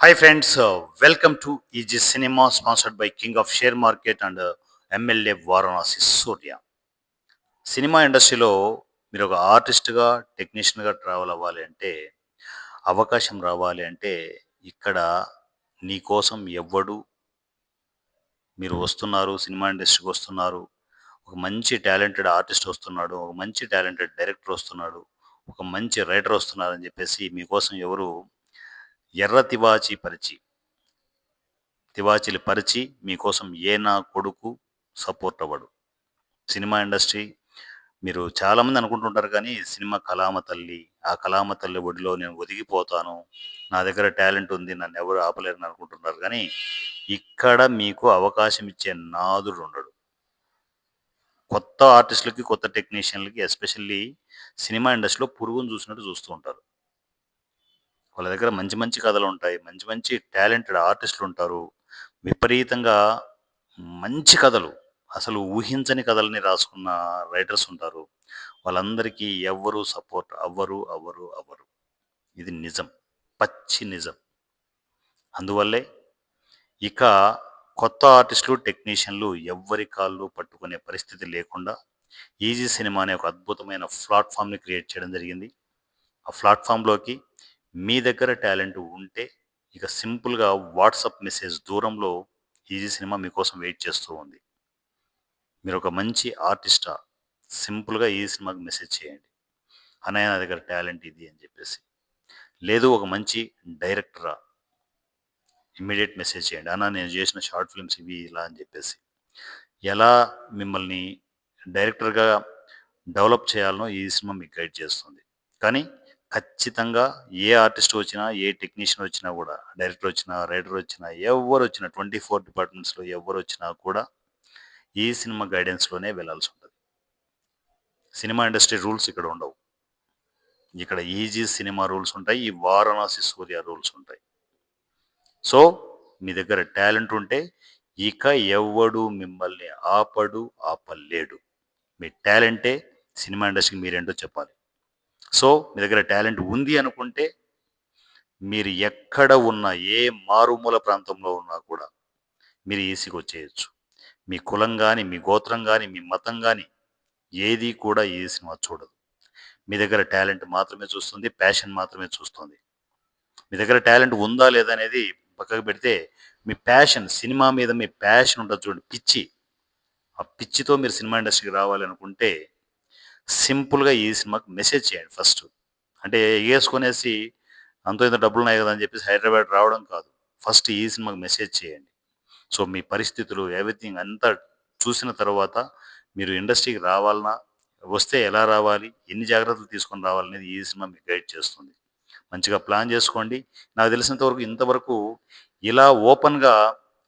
Hi friends welcome to easy cinema sponsored by king of share market and MLA Varanasi Surya cinema ఇండస్ట్రీలో మీరు ఒక ఆర్టిస్ట్గా టెక్నీషియన్గా travel అవ్వాలి అంటే అవకాశం రావాలి అంటే ఇక్కడ నీకోసం ఎవ్వడు మీరు వస్తున్నారు సినిమా ఇండస్ట్రీకి వస్తున్నారు. ఒక మంచి టాలెంటెడ్ ఆర్టిస్ట్ వస్తున్నాడు ఒక మంచి టాలెంటెడ్ డైరెక్టర్ వస్తున్నాడు ఒక మంచి రైటర్ వస్తున్నారు అని చెప్పేసి మీకోసం ఎవరు ఎర్ర తివాచి పరిచి. తివాచీలు పరిచి మీకోసం ఏ నా కొడుకు సపోర్ట్ అవ్వడు. సినిమా ఇండస్ట్రీ మీరు చాలామంది అనుకుంటుంటారు కానీ సినిమా కళామ తల్లి ఆ కళామ తల్లి ఒడిలో నేను ఒదిగిపోతాను నా దగ్గర టాలెంట్ ఉంది నన్ను ఎవరు ఆపలేరని అనుకుంటున్నారు కానీ ఇక్కడ మీకు అవకాశం ఇచ్చే నాదుడు ఉండడు. కొత్త ఆర్టిస్టులకి కొత్త టెక్నీషియన్లకి ఎస్పెషల్లీ సినిమా ఇండస్ట్రీలో పురుగును చూసినట్టు చూస్తూ ఉంటారు. వాళ్ళ దగ్గర మంచి మంచి కథలు ఉంటాయి. మంచి మంచి టాలెంటెడ్ ఆర్టిస్టులు ఉంటారు. విపరీతంగా మంచి కథలు అసలు ఊహించని కథల్ని రాసుకున్న రైటర్స్ ఉంటారు. వాళ్ళందరికీ ఎవ్వరు సపోర్ట్ అవ్వరు అవ్వరు అవ్వరు. ఇది నిజం. పచ్చి నిజం. అందువల్లే ఇక కొత్త ఆర్టిస్టులు టెక్నీషియన్లు ఎవ్వరి కాళ్ళు పట్టుకునే పరిస్థితి లేకుండా ఈజీ సినిమా అనే ఒక అద్భుతమైన ప్లాట్ఫామ్ని క్రియేట్ చేయడం జరిగింది. ఆ ప్లాట్ఫామ్లోకి మీ దగ్గర టాలెంట్ ఉంటే ఇక సింపుల్గా వాట్సాప్ మెసేజ్ దూరంలో ఈజీ సినిమా మీకోసం వెయిట్ చేస్తూ ఉంది. మీరు ఒక మంచి ఆర్టిస్టా సింపుల్గా ఈ సినిమాకి మెసేజ్ చేయండి. అన్నయ్య నా దగ్గర టాలెంట్ ఇది అని చెప్పేసి. లేదు ఒక మంచి డైరెక్టరా ఇమ్మీడియట్ మెసేజ్ చేయండి. అన్న నేను చేసిన షార్ట్ ఫిల్మ్స్ ఇవి ఇలా అని చెప్పేసి. ఎలా మిమ్మల్ని డైరెక్టర్గా డెవలప్ చేయాలనో ఈ సినిమా మీకు గైడ్ చేస్తుంది. కానీ ఖచ్చితంగా ఏ ఆర్టిస్ట్ వచ్చినా ఏ టెక్నీషియన్ వచ్చినా కూడా డైరెక్టర్ వచ్చినా రైటర్ వచ్చినా ఎవరు వచ్చినా ట్వంటీ ఫోర్ డిపార్ట్మెంట్స్లో ఎవరు వచ్చినా కూడా ఈ సినిమా గైడెన్స్లోనే వెళ్ళాల్సి ఉంటుంది. సినిమా ఇండస్ట్రీ రూల్స్ ఇక్కడ ఉండవు. ఇక్కడ ఈజీ సినిమా రూల్స్ ఉంటాయి ఈ వారణాసి సూర్య రూల్స్ ఉంటాయి. సో మీ దగ్గర టాలెంట్ ఉంటే ఇక ఎవడు మిమ్మల్ని ఆపడు ఆపలేడు. మీ టాలెంటే సినిమా ఇండస్ట్రీకి మీరేంటో చెప్పాలి. సో మీ దగ్గర టాలెంట్ ఉంది అనుకుంటే మీరు ఎక్కడ ఉన్నా ఏ మారుమూల ప్రాంతంలో ఉన్నా కూడా మీరు ఈసీకి వచ్చేయచ్చు. మీ కులం కానీ మీ గోత్రం కానీ మీ మతం కానీ ఏది కూడా ఈ సినిమా చూడదు. మీ దగ్గర టాలెంట్ మాత్రమే చూస్తుంది ప్యాషన్ మాత్రమే చూస్తుంది. మీ దగ్గర టాలెంట్ ఉందా లేదా అనేది పక్కకు పెడితే మీ ప్యాషన్ సినిమా మీద మీ ప్యాషన్ ఉంటుంది చూడండి పిచ్చి. ఆ పిచ్చితో మీరు సినిమా ఇండస్ట్రీకి రావాలనుకుంటే సింపుల్గా ఈ సినిమాకి మెసేజ్ చేయండి ఫస్ట్. అంటే వేసుకొనేసి అంతో ఇంత డబ్బులు ఉన్నాయి కదా అని చెప్పేసి హైదరాబాద్ రావడం కాదు. ఫస్ట్ ఈ సినిమాకి మెసేజ్ చేయండి. సో మీ పరిస్థితులు ఎవ్రీథింగ్ అంతా చూసిన తర్వాత మీరు ఇండస్ట్రీకి రావాలన్నా వస్తే ఎలా రావాలి ఎన్ని జాగ్రత్తలు తీసుకొని రావాలనేది ఈ సినిమా మీకు గైడ్ చేస్తుంది. మంచిగా ప్లాన్ చేసుకోండి. నాకు తెలిసినంతవరకు ఇంతవరకు ఇలా ఓపెన్గా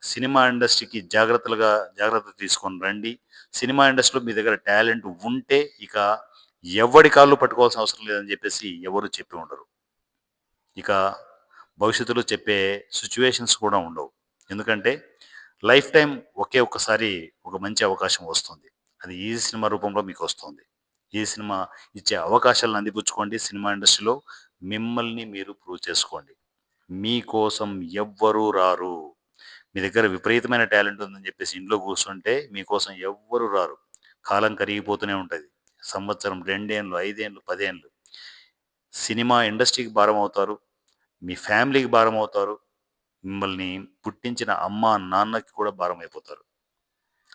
సినిమా ఇండస్ట్రీకి జాగ్రత్తలుగా జాగ్రత్త తీసుకొని రండి. సినిమా ఇండస్ట్రీలో మీ దగ్గర టాలెంట్ ఉంటే ఇక ఎవడి కాళ్ళు పట్టుకోవాల్సిన అవసరం లేదని చెప్పేసి ఎవరు చెప్పి ఉండరు. ఇక భవిష్యత్తులో చెప్పే సిచ్యువేషన్స్ కూడా ఉండవు. ఎందుకంటే లైఫ్ టైం ఒకే ఒక్కసారి ఒక మంచి అవకాశం వస్తుంది. అది ఈ సినిమా రూపంలో మీకు వస్తుంది. ఈ సినిమా ఇచ్చే అవకాశాలను అందిపుచ్చుకోండి. సినిమా ఇండస్ట్రీలో మిమ్మల్ని మీరు ప్రూవ్ చేసుకోండి. మీకోసం ఎవ్వరూ రారు. మీ దగ్గర విపరీతమైన టాలెంట్ ఉందని చెప్పేసి ఇంట్లో కూర్చుంటే మీకోసం ఎవ్వరు రారు. కాలం కరిగిపోతూనే ఉంటుంది. సంవత్సరం రెండేళ్ళు ఐదేళ్ళు పదేళ్ళు సినిమా ఇండస్ట్రీకి భారం అవుతారు. మీ ఫ్యామిలీకి భారం అవుతారు. మిమ్మల్ని పుట్టించిన అమ్మ నాన్నకి కూడా భారం అయిపోతారు.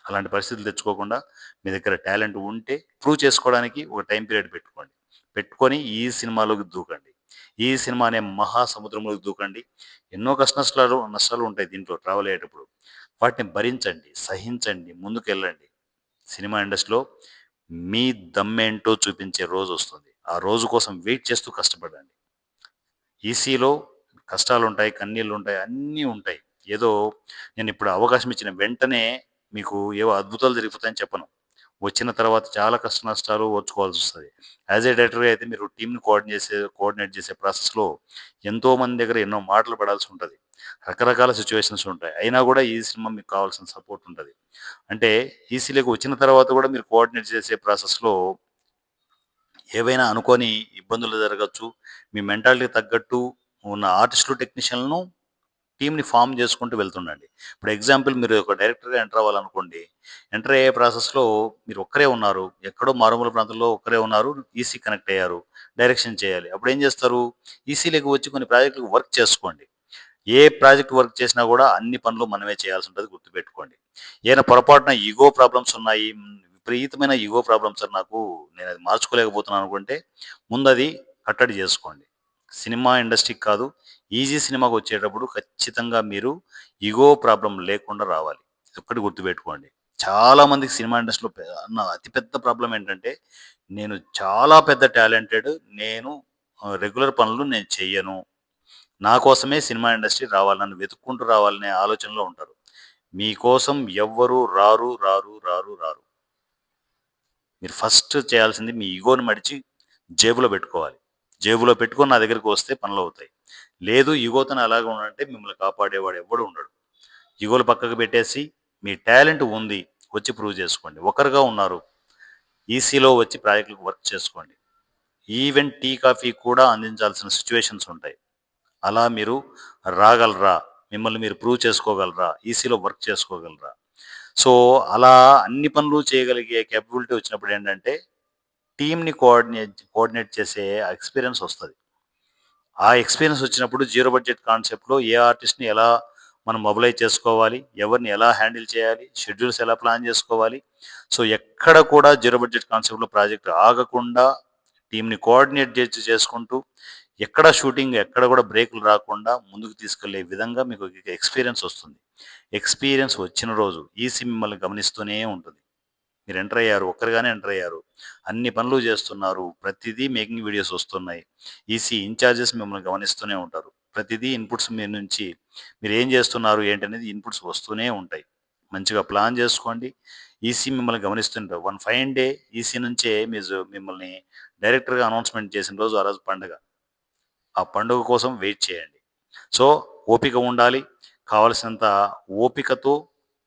అలాంటి పరిస్థితులు తెచ్చుకోకుండా మీ దగ్గర టాలెంట్ ఉంటే ప్రూవ్ చేసుకోవడానికి ఒక టైం పీరియడ్ పెట్టుకోండి. పెట్టుకొని ఈ సినిమాలోకి దూకండి. ఈ సినిమా అనే మహాసముద్రంలోకి దూకండి. ఎన్నో కష్ట నష్టాలు నష్టాలు ఉంటాయి దీంట్లో ట్రావెల్ అయ్యేటప్పుడు. వాటిని భరించండి సహించండి ముందుకు వెళ్ళండి సినిమా ఇండస్ట్రీలో మీ దమ్మేంటో చూపించే రోజు వస్తుంది. ఆ రోజు కోసం వెయిట్ చేస్తూ కష్టపడండి. ఈసీలో కష్టాలు ఉంటాయి కన్నీళ్ళు ఉంటాయి అన్నీ ఉంటాయి. ఏదో నేను ఇప్పుడు అవకాశం ఇచ్చిన వెంటనే మీకు ఏవో అద్భుతాలు జరిగిపోతాయని చెప్పను. వచ్చిన తర్వాత చాలా కష్ట నష్టాలు ఓర్చుకోవాల్సి వస్తుంది. యాజ్ ఏ డైరెక్టర్గా అయితే మీరు టీంని కోఆర్డినేట్ చేసే కోఆర్డినేట్ చేసే ప్రాసెస్లో ఎంతో మంది దగ్గర ఎన్నో మాటలు పడాల్సి ఉంటుంది. రకరకాల సిచ్యువేషన్స్ ఉంటాయి. అయినా కూడా ఈ సినిమా మీకు కావాల్సిన సపోర్ట్ ఉంటుంది. అంటే ఈసీలోకి వచ్చిన తర్వాత కూడా మీరు కోఆర్డినేట్ చేసే ప్రాసెస్లో ఏవైనా అనుకోని ఇబ్బందులు జరగచ్చు. మీ మెంటాలిటీ తగ్గట్టు ఉన్న ఆర్టిస్టులు టెక్నీషియన్లను టీంని ఫామ్ చేసుకుంటూ వెళ్తుండండి. ఇప్పుడు ఎగ్జాంపుల్ మీరు ఒక డైరెక్టర్‌గా ఎంటర్ అవ్వాలనుకోండి. ఎంటర్ అయ్యే ప్రాసెస్‌లో మీరు ఒక్కరే ఉన్నారు. ఎక్కడో మారుమూల ప్రాంతంలో ఒక్కరే ఉన్నారు. ఈసీ కనెక్ట్ అయ్యారు. డైరెక్షన్ చేయాలి. అప్పుడు ఏం చేస్తారు? ఈసీలోకి వచ్చి కొన్ని ప్రాజెక్టులకు వర్క్ చేసుకోండి. ఏ ప్రాజెక్ట్ వర్క్ చేసినా కూడా అన్ని పనులు మనమే చేయాల్సి ఉంటుంది గుర్తుపెట్టుకోండి. ఏమైనా పొరపాటున ఈగో ప్రాబ్లమ్స్ ఉన్నాయి. విపరీతమైన ఈగో ప్రాబ్లమ్స్ నాకు నేను అది మార్చుకోలేకపోతున్నాను అనుకుంటే ముందది కట్టడి చేసుకోండి. సినిమా ఇండస్ట్రీకి కాదు ఈజీ సినిమాకి వచ్చేటప్పుడు ఖచ్చితంగా మీరు ఇగో ప్రాబ్లం లేకుండా రావాలి. ఒక్కటి గుర్తుపెట్టుకోండి. చాలా మందికి సినిమా ఇండస్ట్రీలో అన్న అతిపెద్ద ప్రాబ్లం ప్రాబ్లమ్ ఏంటంటే నేను చాలా పెద్ద టాలెంటెడ్. నేను రెగ్యులర్ పనులు నేను చెయ్యను. నా కోసమే సినిమా ఇండస్ట్రీ రావాలి. నన్ను వెతుక్కుంటూ రావాలనే ఆలోచనలో ఉంటారు. మీకోసం ఎవ్వరు రారు, రారు, రారు, రారు. మీరు ఫస్ట్ చేయాల్సింది మీ ఇగోని మడిచి జేబులో పెట్టుకోవాలి. జేబులో పెట్టుకొని నా దగ్గరికి వస్తే పనులు అవుతాయి లేదు యుగోతను అలాగే ఉండంటే మిమ్మల్ని కాపాడేవాడు ఎవడు ఉండడు. యుగోలు పక్కకు పెట్టేసి మీ టాలెంట్ ఉంది. వచ్చి ప్రూవ్ చేసుకోండి. ఒకరుగా ఉన్నారు. ఈసీలో వచ్చి ప్రాజెక్టులకు వర్క్ చేసుకోండి. ఈవెన్ టీ, కాఫీ కూడా అందించాల్సిన సిచ్యువేషన్స్ ఉంటాయి. అలా మీరు రాగలరా? మిమ్మల్ని మీరు ప్రూవ్ చేసుకోగలరా? ఈసీలో వర్క్ చేసుకోగలరా? సో, అలా అన్ని పనులు చేయగలిగే కేపబిలిటీ వచ్చినప్పుడు ఏంటంటే టీమ్‌ని కోఆర్డినేట్ కోఆర్డినేట్ చేసే ఎక్స్‌పీరియన్స్ వస్తుంది ఆ ఎక్స్‌పీరియన్స్ వచ్చినప్పుడు జీరో బడ్జెట్ కాన్సెప్ట్‌లో ఏ ఆర్టిస్ట్‌ని ఎలా మనం మొబిలైజ్ చేసుకోవాలి? ఎవరిని ఎలా హ్యాండిల్ చేయాలి? షెడ్యూల్స్ ఎలా ప్లాన్ చేసుకోవాలి? సో, ఎక్కడ కూడా జీరో బడ్జెట్ కాన్సెప్ట్‌లో ప్రాజెక్ట్ ఆగకుండా టీమ్‌ని కోఆర్డినేట్ చేసి చేసుకుంటూ ఎక్కడ షూటింగ్ ఎక్కడ కూడా బ్రేకులు రాకుండా ముందుకు తీసుకెళ్ళే విధంగా మీకు ఎక్స్‌పీరియన్స్ వస్తుంది. ఎక్స్‌పీరియన్స్ వచ్చిన రోజు ఈసీ మిమ్మల్ని గమనిస్తూనే ఉంటుంది. మీరు ఎంటర్ అయ్యారు. ఒక్కరిగానే ఎంటర్ అయ్యారు. అన్ని పనులు చేస్తున్నారు. ప్రతిదీ మేకింగ్ వీడియోస్ వస్తున్నాయి. ఈసీ ఇన్‌చార్జెస్ మిమ్మల్ని గమనిస్తూనే ఉంటారు. ప్రతిదీ ఇన్‌పుట్స్ మీ నుంచి మీరేం చేస్తున్నారు ఏంటనేది ఇన్‌పుట్స్ వస్తూనే ఉంటాయి. మంచిగా ప్లాన్ చేసుకోండి. ఈసీ మిమ్మల్ని గమనిస్తుంటారు. వన్ ఫైన్ డే ఈసీ నుంచే మీరు మిమ్మల్ని డైరెక్టర్‌గా అనౌన్స్‌మెంట్ చేసిన రోజు ఆ రోజు పండుగ ఆ పండుగ కోసం వెయిట్ చేయండి. సో, ఓపిక ఉండాలి. కావాల్సినంత ఓపికతో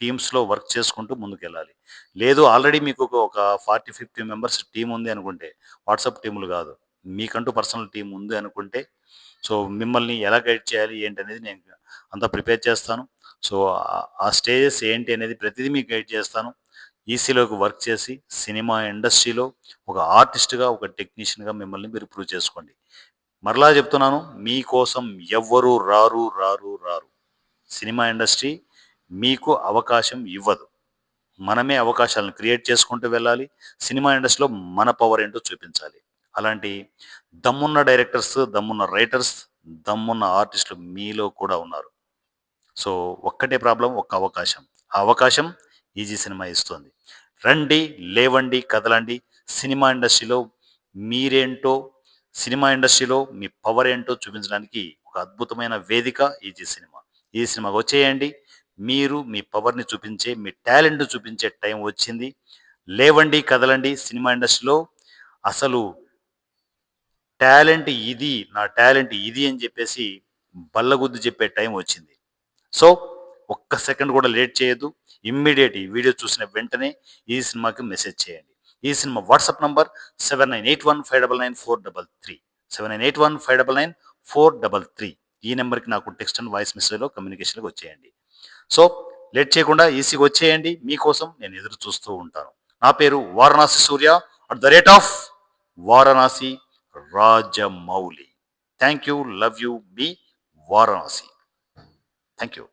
టీమ్స్‌లో వర్క్ చేసుకుంటూ ముందుకెళ్ళాలి. లేదు ఆల్రెడీ మీకు ఒక ఫార్టీ ఫిఫ్టీ మెంబర్స్ టీం ఉంది అనుకుంటే వాట్సాప్ టీములు కాదు. మీకంటూ పర్సనల్ టీమ్ ఉంది అనుకుంటే సో, మిమ్మల్ని ఎలా గైడ్ చేయాలి ఏంటి అనేది నేను అంతా ప్రిపేర్ చేస్తాను. సో, ఆ స్టేజెస్ ఏంటి అనేది ప్రతిదీ మీకు గైడ్ చేస్తాను. ఈసీలోకి వర్క్ చేసి సినిమా ఇండస్ట్రీలో ఒక ఆర్టిస్ట్‌గా, ఒక టెక్నీషియన్‌గా మిమ్మల్ని మీరు ప్రూవ్ చేసుకోండి. మరలా చెప్తున్నాను మీకోసం ఎవ్వరు రారు, రారు, రారు. సినిమా ఇండస్ట్రీ మీకు అవకాశం ఇవ్వదు. మనమే అవకాశాలను క్రియేట్ చేసుకుంటూ వెళ్ళాలి. సినిమా ఇండస్ట్రీలో మన పవర్ ఏంటో చూపించాలి. అలాంటి దమ్మున్న డైరెక్టర్స్, దమ్మున్న రైటర్స్, దమ్మున్న ఆర్టిస్టులు మీలో కూడా ఉన్నారు. సో, ఒక్కటే ప్రాబ్లం ఒక్క అవకాశం. ఆ అవకాశం ఈజీ సినిమా ఇస్తుంది రండి, లేవండి, కదలండి. సినిమా ఇండస్ట్రీలో మీరేంటో, సినిమా ఇండస్ట్రీలో మీ పవర్ ఏంటో చూపించడానికి ఒక అద్భుతమైన వేదిక ఈజీ సినిమా. ఈ సినిమాకి వచ్చేయండి. మీరు మీ పవర్‌ని చూపించే, మీ టాలెంట్ చూపించే టైం వచ్చింది. లేవండి, కదలండి. సినిమా ఇండస్ట్రీలో అసలు టాలెంట్ ఇది, నా టాలెంట్ ఇది అని చెప్పేసి బల్లగుద్ది చెప్పే టైం వచ్చింది. సో, ఒక్క సెకండ్ కూడా లేట్ చేయొద్దు. ఇమ్మీడియేట్ ఈ వీడియో చూసిన వెంటనే ఈ సినిమాకి మెసేజ్ చేయండి. ఈ సినిమా వాట్సాప్ నంబర్ 7981599433 7981599433 ఈ నెంబర్‌కి నాకు టెక్స్ట్ అండ్ వాయిస్ మెసేజ్‌లో కమ్యూనికేషన్కి వచ్చేయండి. సో, లేట్ చేయకుండా ఈసీకి వచ్చేయండి. మీకోసం నేను ఎదురు చూస్తూ ఉంటాను. నా పేరు Varanasi Surya at the rate of Varanasi Rajamouli. Thank you. Love you. Me Varanasi. Thank you.